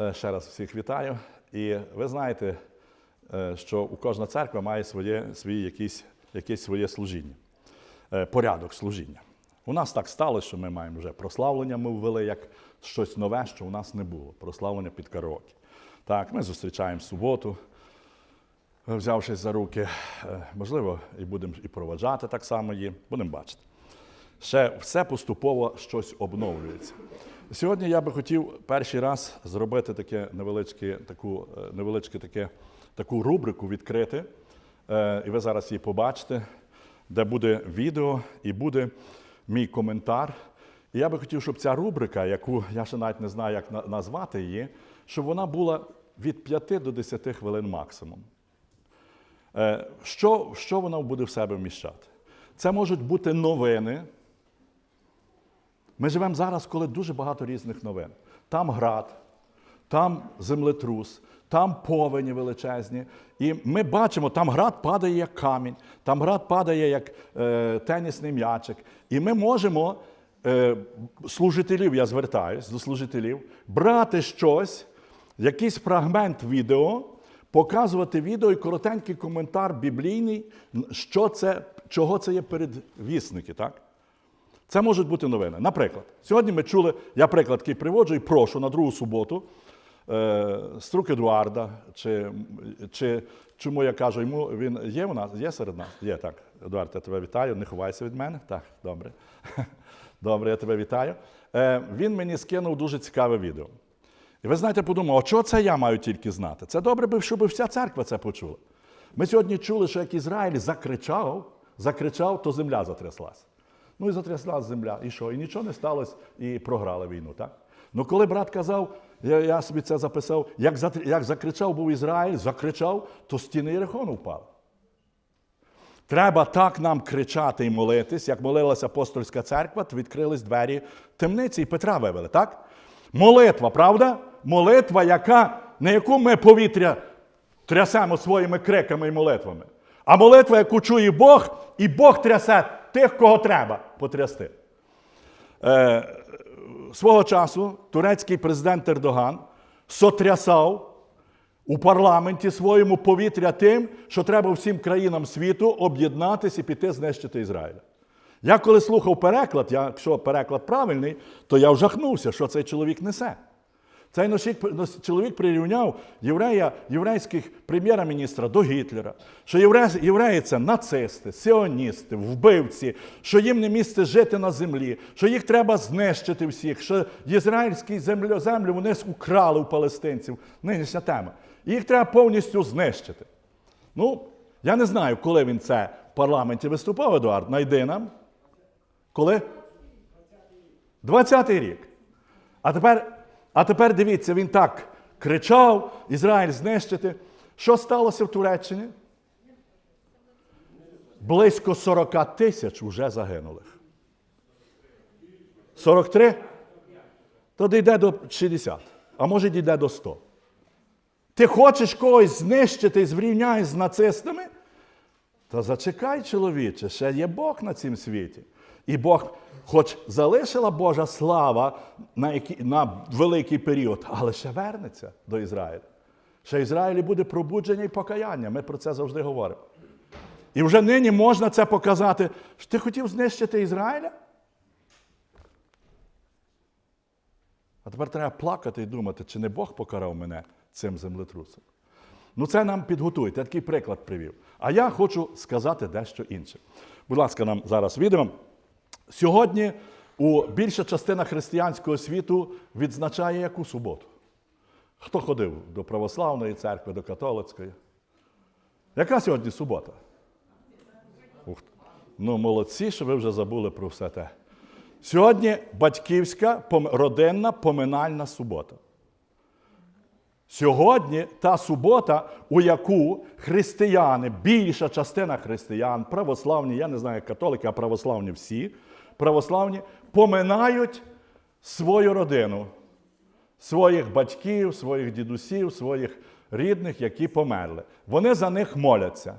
Е, Ще раз всіх вітаю. І ви знаєте, е, що у кожна церква має своє, свій якийсь, якесь своє служіння, е, порядок служіння. У нас так сталося, що ми маємо вже прославлення, ми ввели як щось нове, що у нас не було. Прославлення під караоке. Так, ми зустрічаємо суботу, взявшись за руки. Можливо, і будемо і проведжати так само її, будемо бачити. Ще все поступово щось обновлюється. Сьогодні я би хотів перший раз зробити таке невеличке, таку, е, невеличке таке, таку рубрику відкрити. Е, І ви зараз її побачите, де буде відео і буде мій коментар. І я би хотів, щоб ця рубрика, яку я ще навіть не знаю, як назвати її, щоб вона була від 5 до 10 хвилин максимум. Е, Що, що вона буде в себе вміщати? Це можуть бути новини. Ми живемо зараз, коли дуже багато різних новин. Там град, там землетрус, там повені величезні. І ми бачимо, там град падає як камінь, там град падає як е, тенісний м'ячик. І ми можемо е, служителів, я звертаюсь до служителів, брати щось, якийсь фрагмент відео, показувати відео і коротенький коментар біблійний, що це, чого це є передвісники. так? Це можуть бути новини. Наприклад, сьогодні ми чули, я приклад такий приводжу і прошу на другу суботу е, Струк Едуарда, чи, чи чому я кажу йому, він є у нас, є серед нас? Є так. Едуард, я тебе вітаю, не ховайся від мене. Так, добре. Добре, я тебе вітаю. Е, він мені скинув дуже цікаве відео. І ви знаєте, подумав, а чого це я маю тільки знати? Це добре би, щоб вся церква це почула. Ми сьогодні чули, що як Ізраїль закричав, закричав, то земля затряслась. Ну і затряслась земля. І що? І нічого не сталося, і програли війну, так? Ну коли брат казав, я, я собі це записав, як, затр- як закричав був Ізраїль, закричав, то стіни Єрихону впали. Треба так нам кричати і молитись, як молилась апостольська церква, то відкрились двері темниці і Петра вивели, так? Молитва, правда? Молитва, яка, на яку ми повітря трясемо своїми криками і молитвами. А молитва, яку чує Бог, і Бог трясе тих, кого треба потрясти. Е, свого часу турецький президент Ердоган сотрясав у парламенті своєму повітря тим, що треба всім країнам світу об'єднатися і піти знищити Ізраїля. Я коли слухав переклад, якщо переклад правильний, то я вжахнувся, що цей чоловік несе. Цей чоловік прирівняв єврея, єврейських прем'єра-міністра до Гітлера, що євреї, це нацисти, сіоністи, вбивці, що їм не місце жити на землі, що їх треба знищити всіх, що ізраїльські землю, землю вони украли у палестинців. Нинішня тема. Їх треба повністю знищити. Ну, я не знаю, коли він це в парламенті виступав, Едуард. Найди нам. Коли? 20-й рік. А тепер, а тепер дивіться, він так кричав: Ізраїль знищити. Що сталося в Туреччині? Близько 40 тисяч вже загинулих. 43? То дійде до 60, а може дійде до 100. Ти хочеш когось знищити і зрівняй з нацистами? Та зачекай, чоловіче, ще є Бог на цім світі. І Бог, хоч залишила Божа слава на, який, на великий період, але ще вернеться до Ізраїля. Ще Ізраїлі буде пробудження і покаяння. Ми про це завжди говоримо. І вже нині можна це показати. Ти хотів знищити Ізраїля? А тепер треба плакати і думати, чи не Бог покарав мене цим землетрусом. Ну, це нам підготуйте. Я такий приклад привів. А я хочу сказати дещо інше. Будь ласка, нам зараз відео. Сьогодні у більша частина християнського світу відзначає яку суботу? Хто ходив до православної церкви, до католицької? Яка сьогодні субота? Ух, ну, молодці, що ви вже забули про все те. Сьогодні батьківська родинна поминальна субота. Сьогодні та субота, у яку християни, більша частина християн, православні, я не знаю, як католики, а православні всі, православні, поминають свою родину, своїх батьків, своїх дідусів, своїх рідних, які померли. Вони за них моляться.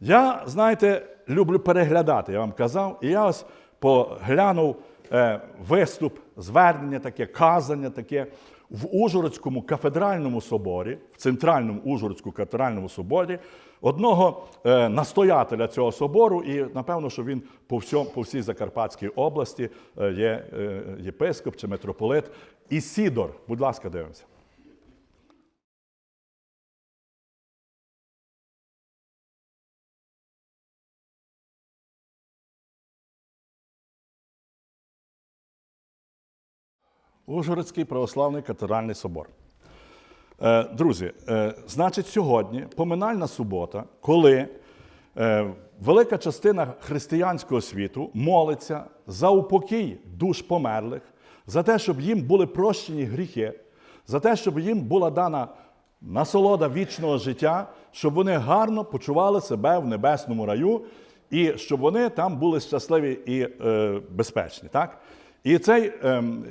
Я, знаєте, люблю переглядати, я вам казав, і я ось поглянув е, виступ звернення, таке казання, таке в Ужгородському кафедральному соборі, в центральному Ужгородському кафедральному соборі, одного е, настоятеля цього собору, і напевно, що він по, всьому, по всій Закарпатській області е, є е, єпископ чи митрополит. Ісідор, будь ласка, дивимося. Ужгородський православний катедральний собор. Е, Друзі, е, значить, сьогодні поминальна субота, коли е, велика частина християнського світу молиться за упокій душ померлих, за те, щоб їм були прощені гріхи, за те, щоб їм була дана насолода вічного життя, щоб вони гарно почували себе в небесному раю, і щоб вони там були щасливі і безпечні. Так? І цей, ем,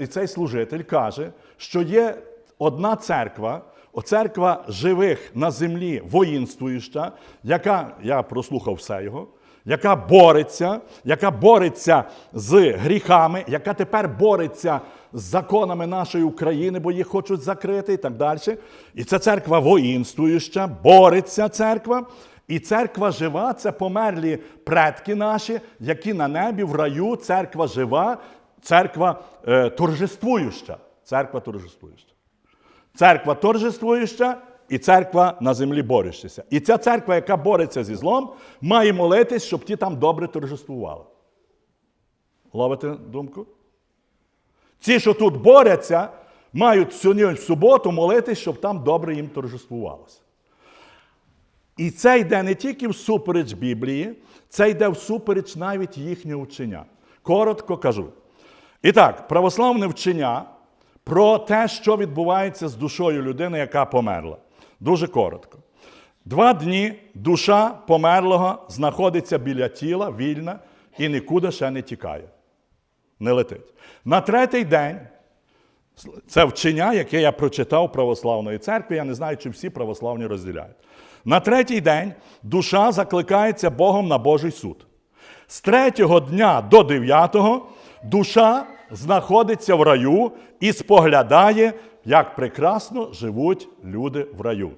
і цей служитель каже, що є одна церква, церква живих на землі воїнствуюча, яка, я прослухав все його, яка бореться, яка бореться з гріхами, яка тепер бореться з законами нашої України, бо їх хочуть закрити і так далі. І це церква воїнствуюча, бореться церква. І церква жива це померлі предки наші, які на небі в раю, церква жива, церква е, торжествуюча. Церква торжествуюча. Церква торжествуюча і церква на землі борющася. І ця церква, яка бореться зі злом, має молитись, щоб ті там добре торжествували. Ловите думку? Ці, що тут борються, мають сьогодні в суботу молитись, щоб там добре їм торжествувалося. І це йде не тільки всупереч Біблії, це йде всупереч навіть їхнього вчення. Коротко кажу. І так, православне вчення про те, що відбувається з душою людини, яка померла. Дуже коротко. Два дні душа померлого знаходиться біля тіла, вільна і нікуди ще не тікає. Не летить. На третій день це вчення, яке я прочитав православної церкви. Я не знаю, чи всі православні розділяють. На третій день душа закликається Богом на Божий суд. З третього дня до дев'ятого душа знаходиться в раю і споглядає, як прекрасно живуть люди в раю.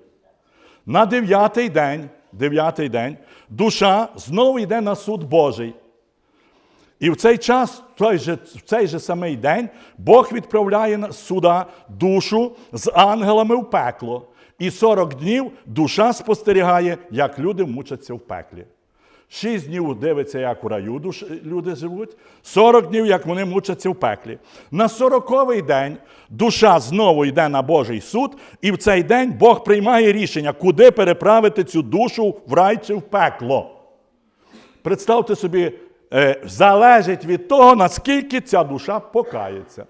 На дев'ятий день, дев'ятий день душа знову йде на суд Божий. І в цей час, в той же, в цей же самий день, Бог відправляє суда душу з ангелами в пекло. І 40 днів душа спостерігає, як люди мучаться в пеклі. Шість днів дивиться, як у раю душ, люди живуть, 40 днів, як вони мучаться в пеклі. На 40-й день душа знову йде на Божий суд, і в цей день Бог приймає рішення, куди переправити цю душу в рай чи в пекло. Представте собі, е, залежить від того, наскільки ця душа покається.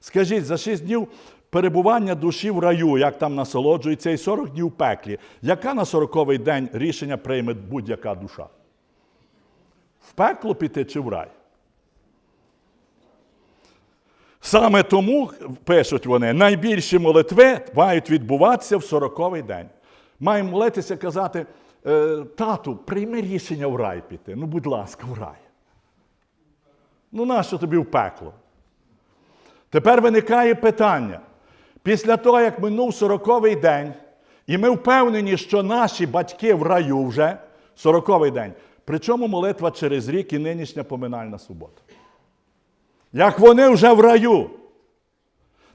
Скажіть, за 6 днів перебування душі в раю, як там насолоджується, і 40 днів в пеклі, яка на 40-й день рішення прийме будь-яка душа? В пекло піти чи в рай? Саме тому, пишуть вони, найбільші молитви мають відбуватися в 40-й день. Маємо молитися казати, «Е, тату, прийми рішення в рай піти. Ну, будь ласка, в рай. Ну, нащо тобі в пекло? Тепер виникає питання. Після того, як минув 40-й день, і ми впевнені, що наші батьки в раю вже 40-й день. Причому молитва через рік і нинішня поминальна субота. Як вони вже в раю.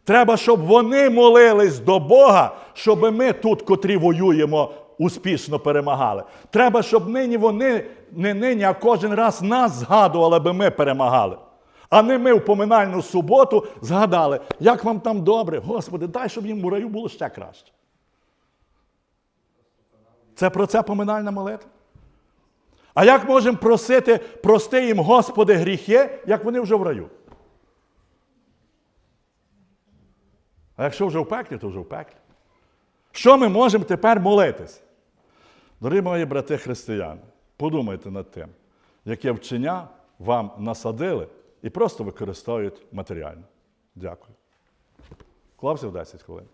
Треба, щоб вони молились до Бога, щоб ми тут, котрі воюємо, успішно перемагали. Треба, щоб нині вони, не нині, а кожен раз нас згадували, аби ми перемагали. А не ми в поминальну суботу згадали, як вам там добре, Господи, дай, щоб їм у раю було ще краще. Це про це поминальна молитва. А як можемо просити, прости їм, Господи, гріхи, як вони вже в раю? А якщо вже в пеклі, то вже в пеклі. Що ми можемо тепер молитись? Дорогі мої брати християни, подумайте над тим, яке вчення вам насадили і просто використовують матеріально. Дякую. Клався в 10 хвилин.